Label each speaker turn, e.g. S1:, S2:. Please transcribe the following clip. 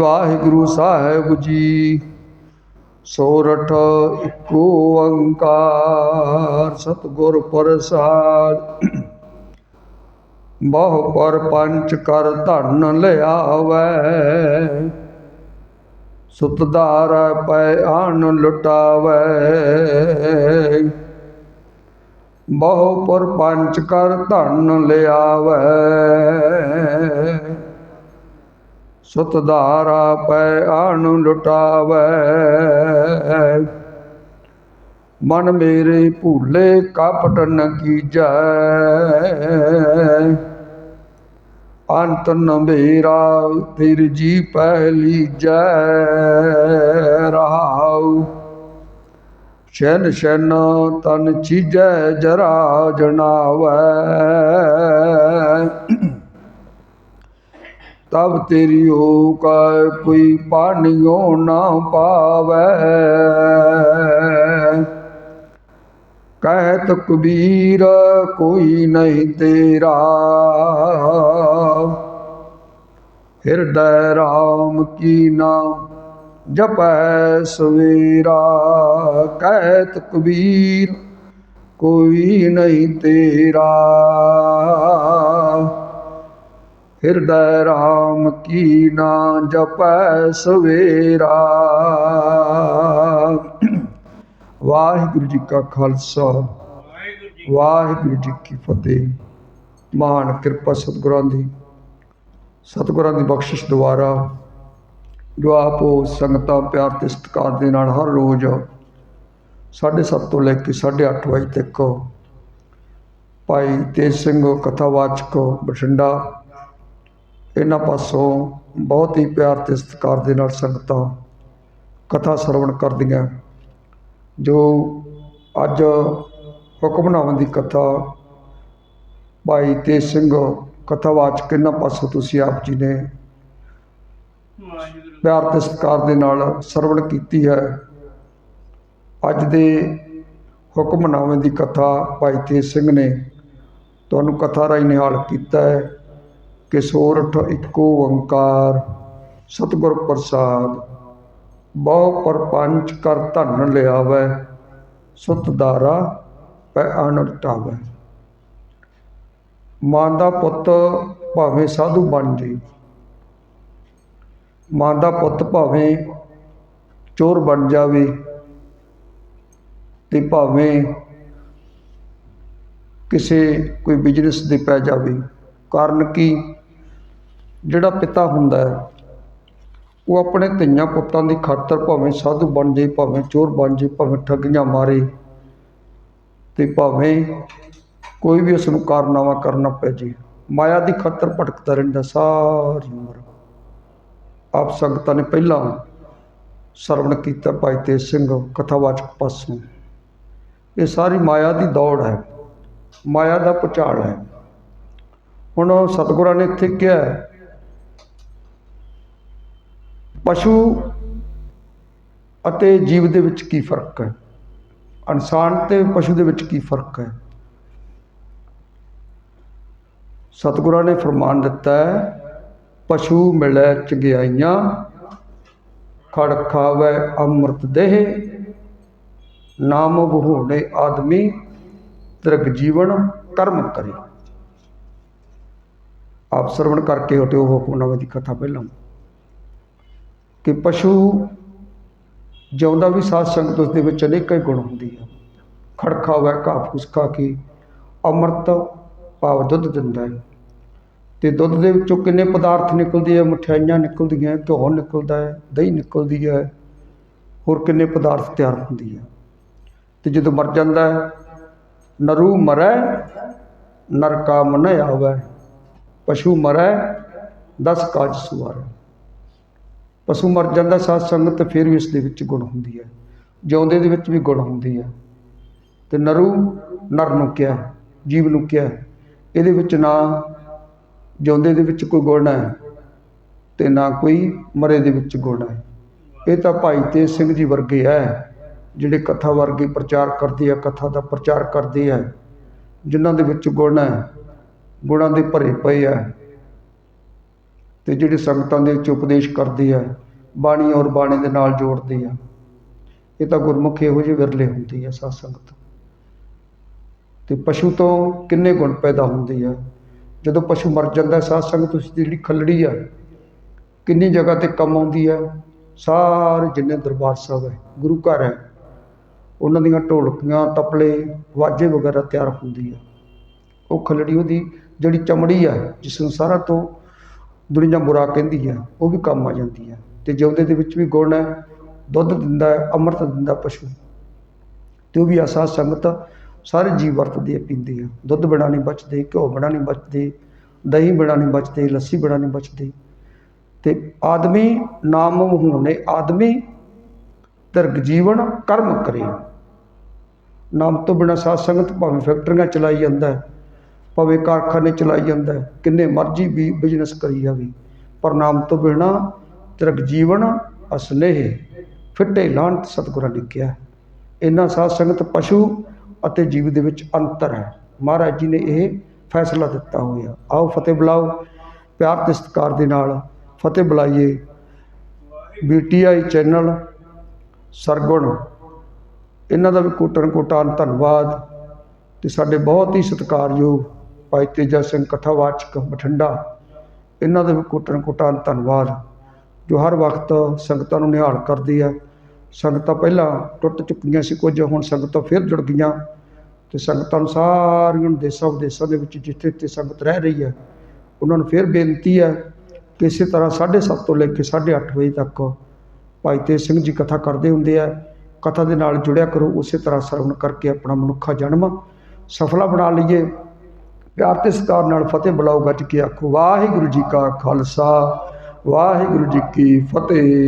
S1: ਵਾਹਿਗੁਰੂ ਸਾਹਿਬ ਜੀ। ਸੋਰਠ ਇੱਕੋ ਓੰਕਾਰ ਸਤਿਗੁਰ ਪ੍ਰਸਾਦ। ਬਹੁ ਪਰ ਪੰਚ ਕਰ ਧਨ ਲਿਆਵੈ। ਸੁਤਦਾਰ ਪੈ ਆਨ ਲੁਟਾਵੈ। ਬਹੁ ਪਰ ਪੰਚ ਕਰ ਧਨ ਲਿਆਵੈ। ਸੁਤਧਾਰਾ ਪੈ ਆਣ ਲੁਟਾਵੈ। ਮਨ ਮੇਰੇ ਭੂਲੇ ਕਪਟ ਨ ਕੀਜੈ। ਅੰਤ ਨ ਫਿਰ ਜੀ ਪਹਿਲੀ ਜੈ ਰਹਾਉ ਸ਼ਨ ਸ਼ਨ ਤਨ ਚੀਜੈ ਜਰਾ ਜਨਾਵੈ। ਤਬ ਤੇਰੀ ਹੋ ਕਾ ਕੋਈ ਪਾਣੀਓ ਨਾ ਪਾਵੈ। ਕਹਿਤ ਕਬੀਰ, ਕੋਈ ਨਹੀਂ ਤੇਰਾ। ਹਿਰਦੈ ਰਾਮ ਕੀ ਨਾਮ ਜਪੈ ਸਵੇਰਾ। ਕਹਿਤ ਕਬੀਰ, ਕੋਈ ਨਹੀਂ ਤੇਰਾ। ਹਿਰਦੈ ਰਾਮ ਕੀ ਨਾ ਜਪੈ ਸਵੇਰਾ। ਵਾਹਿਗੁਰੂ ਜੀ ਕਾ ਖਾਲਸਾ, ਵਾਹਿਗੁਰੂ ਜੀ ਕੀ ਫਤਿਹ। ਮਹਾਨ ਕਿਰਪਾ ਸਤਿਗੁਰਾਂ ਦੀ ਸਤਿਗੁਰਾਂ ਦੀ ਬਖਸ਼ਿਸ਼ ਦੁਆਰਾ ਜੋ ਆਪੋ ਸੰਗਤਾਂ ਪਿਆਰ ਤੇ ਸਤਿਕਾਰ ਦੇ ਨਾਲ ਹਰ ਰੋਜ਼ 7:30 ਤੋਂ ਲੈ ਕੇ 8:30 ਵਜੇ ਤੱਕ ਭਾਈ ਤੇਜ ਸਿੰਘ ਕਥਾਵਾਚਕ ਬਠਿੰਡਾ ਇਹਨਾਂ ਪਾਸੋਂ ਬਹੁਤ ਹੀ ਪਿਆਰ ਤੇ ਸਤਿਕਾਰ ਦੇ ਨਾਲ ਸੰਗਤਾਂ ਕਥਾ ਸਰਵਣ ਕਰਦੀਆਂ ਜੋ ਅੱਜ ਹੁਕਮਨਾਮਾ ਦੀ ਕਥਾ ਭਾਈ ਤੇਜ ਸਿੰਘ ਕਥਾਵਾਚਕ ਇਹਨਾਂ ਪਾਸੋਂ ਤੁਸੀਂ ਆਪ ਜੀ ਨੇ ਪਿਆਰ ਤੇ ਸਤਿਕਾਰ ਦੇ ਨਾਲ ਸਰਵਣ ਕੀਤੀ ਹੈ। ਅੱਜ ਦੇ ਹੁਕਮਨਾਮੇ ਦੀ ਕਥਾ ਭਾਈ ਤੇਜ ਸਿੰਘ ਨੇ ਤੁਹਾਨੂੰ ਕਥਾ ਰਾਹੀਂ ਨਿਹਾਲ ਕੀਤਾ ਹੈ। ਕਿ ਸੋਰਠ ਇੱਕੋ ਓੰਕਾਰ। ਸਤਿਗੁਰ ਪ੍ਰਸਾਦ, ਬਹੁ ਪਰਪੰਚ ਕਰ ਧਨ ਲਿਆਵੈ, ਸੁਤ ਦਾਰਾ ਪੈ ਆਨੰਦ ਮਾਂ ਦਾ ਪੁੱਤ ਭਾਵੇਂ ਸਾਧੂ ਬਣ ਜੇ, ਮਾਂ ਦਾ ਪੁੱਤ ਭਾਵੇਂ ਚੋਰ ਬਣ ਜਾਵੇ ਤੇ ਭਾਵੇਂ ਕਿਸੇ ਕੋਈ ਬਿਜ਼ਨਸ ਦੇ ਪੈ ਜਾਵੇ। ਕਾਰਨ ਕਿ? ਜਿਹੜਾ ਪਿਤਾ ਹੁੰਦਾ ਹੈ, ਉਹ ਆਪਣੇ ਧੀਆਂ ਪੁੱਤਾਂ ਦੀ ਖਾਤਰ ਭਾਵੇਂ ਸਾਧੂ ਬਣ ਜੇ ਭਾਵੇਂ ਚੋਰ ਬਣ ਜੇ ਭਾਵੇਂ ਠੱਗੀਆਂ ਮਾਰੇ ਤੇ ਭਾਵੇਂ ਕੋਈ ਵੀ ਉਸ ਨੂੰ ਕਾਰਨਾਮਾ ਕਰਨਾ ਪੈ ਜੇ ਮਾਇਆ ਦੀ ਖਾਤਰ ਭਟਕਦਾ ਰਹਿੰਦਾ ਸਾਰੀ ਉਮਰ। ਆਪ ਸੰਗਤਾਂ ਨੇ ਪਹਿਲਾਂ ਸਰਵਣ ਕੀਤਾ ਭਾਈ ਤੇਜ ਸਿੰਘ ਕਥਾਵਾਚਕ ਪਾਸੋਂ। ਇਹ ਸਾਰੀ ਮਾਇਆ ਦੀ ਦੌੜ ਹੈ, ਮਾਇਆ ਦਾ ਪੁਚਾਲ ਹੈ। ਹੁਣ ਸਤਿਗੁਰਾਂ ਨੇ ਇੱਥੇ ਕਿਹਾ ਪਸ਼ੂ ਅਤੇ ਜੀਵ ਦੇ ਵਿੱਚ ਕੀ ਫ਼ਰਕ ਹੈ? ਇਨਸਾਨ ਤੇ ਪਸ਼ੂ ਦੇ ਵਿੱਚ ਕੀ ਫ਼ਰਕ ਹੈ? ਸਤਿਗੁਰਾਂ ਨੇ ਫਰਮਾਨ ਦਿੱਤਾ ਹੈ, ਪਸ਼ੂ ਮਿਲੈ ਚੰਗਿਆਈਆਂ, ਖੜ ਖਾਵੇ ਅੰਮ੍ਰਿਤ ਦੇਹ, ਨਾਮ ਬਹੂਣੇ ਆਦਮੀ, ਤਿਰਗ ਜੀਵਨ ਕਰਮ ਕਰੇ। ਆਪ ਸਰਵਣ ਕਰਕੇ ਹਟਿਓ ਹੁਕਮਨਾਮੇ ਦੀ ਕਥਾ ਪਹਿਲਾਂ। ਕਿ ਪਸ਼ੂ ਜਿਉਂਦਾ ਵੀ ਸਾਧ ਸੰਗਤ ਉਸ ਦੇ ਵਿੱਚ ਅਨੇਕਾਂ ਗੁਣ ਹੁੰਦੀ ਹੈ ਖੜਖਾ ਹੋਇਆ, ਘਾਹ ਫੂਸ ਖਾ ਕੇ ਅੰਮ੍ਰਿਤ ਭਾਵ ਦੁੱਧ ਦਿੰਦਾ ਹੈ। ਤੇ ਦੁੱਧ ਦੇ ਵਿੱਚੋਂ ਕਿੰਨੇ ਪਦਾਰਥ ਨਿਕਲਦੇ ਆ? ਮਠਿਆਈਆਂ ਨਿਕਲਦੀਆਂ, ਘਿਓ ਨਿਕਲਦਾ ਹੈ, ਦਹੀਂ ਨਿਕਲਦੀ ਹੈ, ਹੋਰ ਕਿੰਨੇ ਪਦਾਰਥ ਤਿਆਰ ਹੁੰਦੀ ਹੈ ਤੇ ਜਦੋਂ ਮਰ ਜਾਂਦਾ ਹੈ, ਨਰੂ ਮਰੈ ਨਰਕਾ ਮਨ ਆਵੈ। ਪਸ਼ੂ ਮਰੈ, ਦਸ ਕਾਜ ਸੁਵਾਰੈ। ਪਸ਼ੂ ਮਰ ਜਾਂਦਾ, ਸਾਧ ਸੰਗਤ ਫਿਰ ਵੀ ਇਸ ਦੇ ਵਿੱਚ ਗੁਣ ਹੁੰਦੀ ਹੈ। ਜਿਉਂਦੇ ਦੇ ਵਿੱਚ ਵੀ ਗੁਣ ਹੁੰਦੀ ਹੈ ਤੇ ਨਰੂ ਨਰ ਨੂੰ ਕਿਹਾ, ਜੀਵ ਨੂੰ ਕਿਹਾ, ਇਹਦੇ ਵਿੱਚ ਨਾ ਜਿਉਂਦੇ ਦੇ ਵਿੱਚ ਕੋਈ ਗੁਣ ਹੈ ਤੇ ਨਾ ਕੋਈ ਮਰੇ ਦੇ ਵਿੱਚ ਗੁਣ ਹੈ। ਇਹ ਤਾਂ ਭਾਈ ਤੇਜ ਸਿੰਘ ਜੀ ਵਰਗੇ ਹੈ, ਜਿਹੜੇ ਕਥਾ ਵਰਗੇ ਪ੍ਰਚਾਰ ਕਰਦੇ ਆ, ਕਥਾ ਦਾ ਪ੍ਰਚਾਰ ਕਰਦੇ ਆ, ਜਿਨ੍ਹਾਂ ਦੇ ਵਿੱਚ ਗੁਣ ਹੈ। ਗੁਣਾਂ ਦੇ ਭਰੇ ਪਏ ਆ। ਤੇ ਜਿਹੜੇ ਸੰਗਤਾਂ ਦੇ ਵਿੱਚ ਉਪਦੇਸ਼ ਕਰਦੇ ਆ, ਬਾਣੀ ਔਰ ਬਾਣੀ ਦੇ ਨਾਲ ਜੋੜਦੇ ਆ, ਇਹ ਤਾਂ ਗੁਰਮੁਖ ਇਹੋ ਜਿਹੇ ਵਿਰਲੇ ਹੁੰਦੀ ਆ ਸਾਧ ਸੰਗਤ। ਤੇ ਪਸ਼ੂ ਤੋਂ ਕਿੰਨੇ ਗੁਣ ਪੈਦਾ ਹੁੰਦੇ ਆ? ਜਦੋਂ ਪਸ਼ੂ ਮਰ ਜਾਂਦਾ, ਸਾਧ ਸੰਗਤ ਉਸ ਦੀ ਜਿਹੜੀ ਖੱਲੜੀ ਆ, ਕਿੰਨੀ ਜਗ੍ਹਾ ਤੇ ਕੰਮ ਆਉਂਦੀ ਆ? ਸਾਰੇ ਜਿੰਨੇ ਦਰਬਾਰ ਸਾਹਿਬ ਹੈ, ਗੁਰੂ ਘਰ ਹੈ, ਉਹਨਾਂ ਦੀਆਂ ਢੋਲਕੀਆਂ, ਤਪਲੇ, ਵਾਜੇ ਵਗੈਰਾ ਤਿਆਰ ਹੁੰਦੀ ਆ। ਉਹ ਖੱਲੜੀ ਉਹਦੀ ਜਿਹੜੀ ਚਮੜੀ ਆ, ਜਿਸ ਨੂੰ ਸਾਰਾ ਤੋਂ ਦੁਨੀਆ ਬੁਰਾ ਕਹਿੰਦੀ ਆ, ਉਹ ਵੀ ਕੰਮ ਆ ਜਾਂਦੀ ਆ। ਅਤੇ ਜਿਉਂਦੇ ਦੇ ਵਿੱਚ ਵੀ ਗੁਣ ਹੈ, ਦੁੱਧ ਦਿੰਦਾ ਅੰਮ੍ਰਿਤ ਦਿੰਦਾ ਪਸ਼ੂ ਅਤੇ ਉਹ ਵੀ ਆਸਾ ਸੰਗਤ ਸਾਰੇ ਜੀਵ ਵਰਤਦੇ ਆ, ਪੀਂਦੇ ਆ। ਦੁੱਧ ਬਿਨਾਂ ਨਹੀਂ ਬਚਦੇ, ਘਿਓ ਬਿਨਾਂ ਨਹੀਂ ਬਚਦੇ, ਦਹੀਂ ਬਿਨਾਂ ਨਹੀਂ ਬਚਦੇ, ਲੱਸੀ ਬਿਨਾਂ ਨਹੀਂ ਬਚਦੇ। ਤੇ ਆਦਮੀ ਨਾਮ ਹੋਣੇ, ਆਦਮੀ ਤਿਰਗ ਜੀਵਨ ਕਰਮ ਕਰੇ। ਨਾਮ ਤੋਂ ਬਿਨਾਂ ਸਾਧ ਸੰਗਤ ਭਾਵੇਂ ਫੈਕਟਰੀਆਂ ਚਲਾਈ ਜਾਂਦਾ ਹੈ ਭਾਵੇਂ ਕਾਰਖਾਨੇ ਚਲਾਈ ਜਾਂਦਾ ਕਿੰਨੇ ਮਰਜ਼ੀ ਵੀ ਬਿਜ਼ਨਸ ਕਰੀ ਜਾਵੇ, ਪਰ ਨਾਮ ਤੋਂ ਬਿਨਾਂ ਤਿਰਗ ਜੀਵਨ ਅਸਨੇਹ, ਫਿੱਟੇ ਲਾਂਤ ਸਤਿਗੁਰਾਂ ਨੇ ਕਿਹਾ। ਇਹਨਾਂ ਸਾਧ ਸੰਗਤ ਪਸ਼ੂ ਅਤੇ ਜੀਵ ਦੇ ਵਿੱਚ ਅੰਤਰ ਹੈ। ਮਹਾਰਾਜ ਜੀ ਨੇ ਇਹ ਫੈਸਲਾ ਦਿੱਤਾ ਹੋਇਆ। ਆਓ ਫਤਿਹ ਬੁਲਾਓ। ਪਿਆਰ ਤੇ ਸਤਿਕਾਰ ਦੇ ਨਾਲ ਫਤਿਹ ਬੁਲਾਈਏ। ਬੀਟੀਆਈ ਚੈਨਲ ਸਰਗੁਣ। ਇਹਨਾਂ ਦਾ ਵੀ ਕੋਟਨ ਕੋਟਾਨ ਧੰਨਵਾਦ ਤੇ ਸਾਡੇ ਬਹੁਤ ਹੀ ਸਤਿਕਾਰਯੋਗ ਭਾਈ ਤੇਜਾ ਸਿੰਘ ਕਥਾਵਾਚਕ, ਬਠਿੰਡਾ। ਇਹਨਾਂ ਦਾ ਵੀ ਕੋਟਨ ਕੋਟਾਨ ਧੰਨਵਾਦ। ਜੋ ਹਰ ਵਕਤ ਸੰਗਤਾਂ ਨੂੰ ਨਿਹਾਲ ਕਰਦੀ ਹੈ ਸੰਗਤਾਂ ਪਹਿਲਾਂ ਟੁੱਟ ਚੁੱਕੀਆਂ ਸੀ ਕੁਝ, ਹੁਣ ਸੰਗਤਾਂ ਫਿਰ ਜੁੜ ਗਈਆਂ। ਤੇ ਸੰਗਤਾਂ ਨੂੰ ਸਾਰੀਆਂ ਦੇਸਾਂ ਵਿਦੇਸਾਂ ਦੇ ਵਿੱਚ ਜਿੱਥੇ ਜਿੱਥੇ ਸੰਗਤ ਰਹਿ ਰਹੀ ਹੈ ਉਹਨਾਂ ਨੂੰ ਫਿਰ ਬੇਨਤੀ ਹੈ ਕਿ ਇਸੇ ਤਰ੍ਹਾਂ 7:30 ਤੋਂ ਲੈ ਕੇ 8:30 ਵਜੇ ਤੱਕ ਭਾਈ ਤੇਜ ਸਿੰਘ ਜੀ ਕਥਾ ਕਰਦੇ ਹੁੰਦੇ ਆ। ਕਥਾ ਦੇ ਨਾਲ ਜੁੜਿਆ ਕਰੋ, ਉਸੇ ਤਰ੍ਹਾਂ ਸਰਵਣ ਕਰਕੇ ਆਪਣਾ ਮਨੁੱਖਾ ਜਨਮ ਸਫਲਾ ਬਣਾ ਲਈਏ। ਪਿਆਰ ਤੇ ਸਤਿਕਾਰ ਨਾਲ ਫਤਿਹ ਬੁਲਾਓ ਗੱਜ ਕੇ ਆਖੋ, ਵਾਹਿਗੁਰੂ ਜੀ ਕਾ ਖਾਲਸਾ, ਵਾਹਿਗੁਰੂ ਜੀ ਕੀ ਫਤਿਹ।